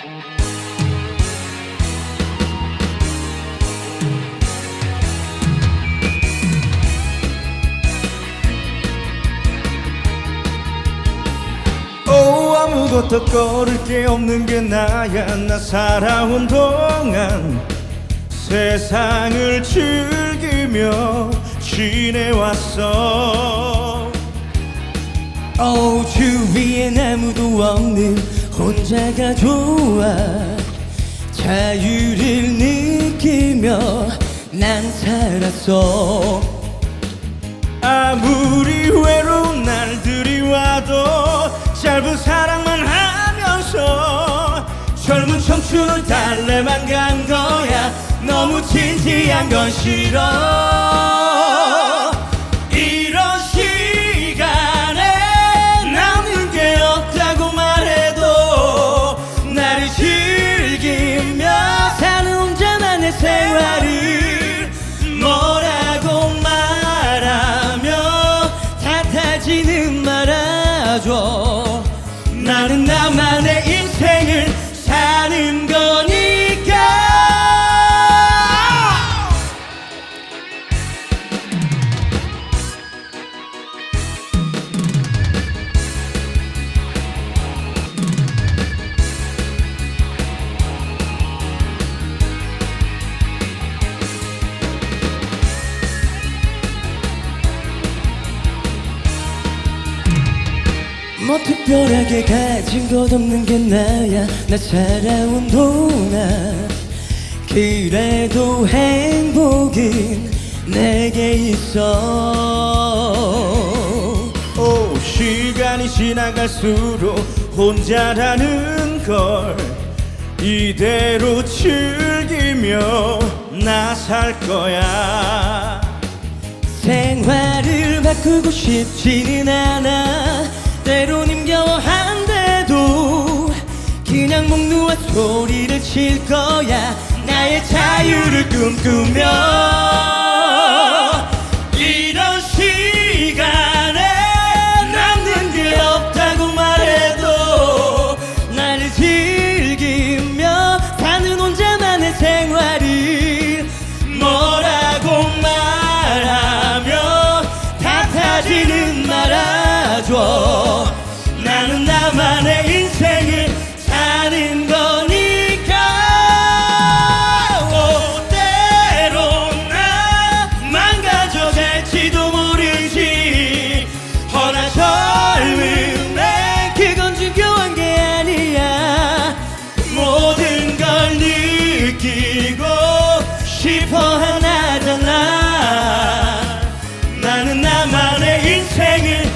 오 아무것도 거를 게 없는 게 나야. 나 살아온 동안 세상을 즐기며 지내왔어. 오 주위엔 아무도 없는 혼자가 좋아 자유를 느끼며 난 살았어. 아무리 외로운 날들이 와도 짧은 사랑만 하면서 젊은 청춘을 달래만 간 거야. 너무 진지한 건 싫어 생활을 뭐라고 말하며 탓하지는 말아줘. 나는 나만의 인생을 뭐 특별하게 가진 것 없는 게 나야. 나 살아온 동안 그래도 행복은 내게 있어. 오 시간이 지나갈수록 혼자라는 걸 이대로 즐기며 나 살 거야. 생활을 바꾸고 싶지는 않아. 때론 그냥 목 누워 소리를 칠 거야. 나의 자유를 꿈꾸며. 이런 시간에 남는 게 없다고 말해도 나를 즐기며 사는 혼자만의 생활을 뭐라고 말하며 탓하지는 말아줘. 나는 나만의 인생을 사는 거니까 오때 로나 망가져갈지도 모르지. 허나 젊음에 그건 중요한 게 아니야. 모든 걸 느끼고 싶어 하나잖아. 나는 나만의 인생을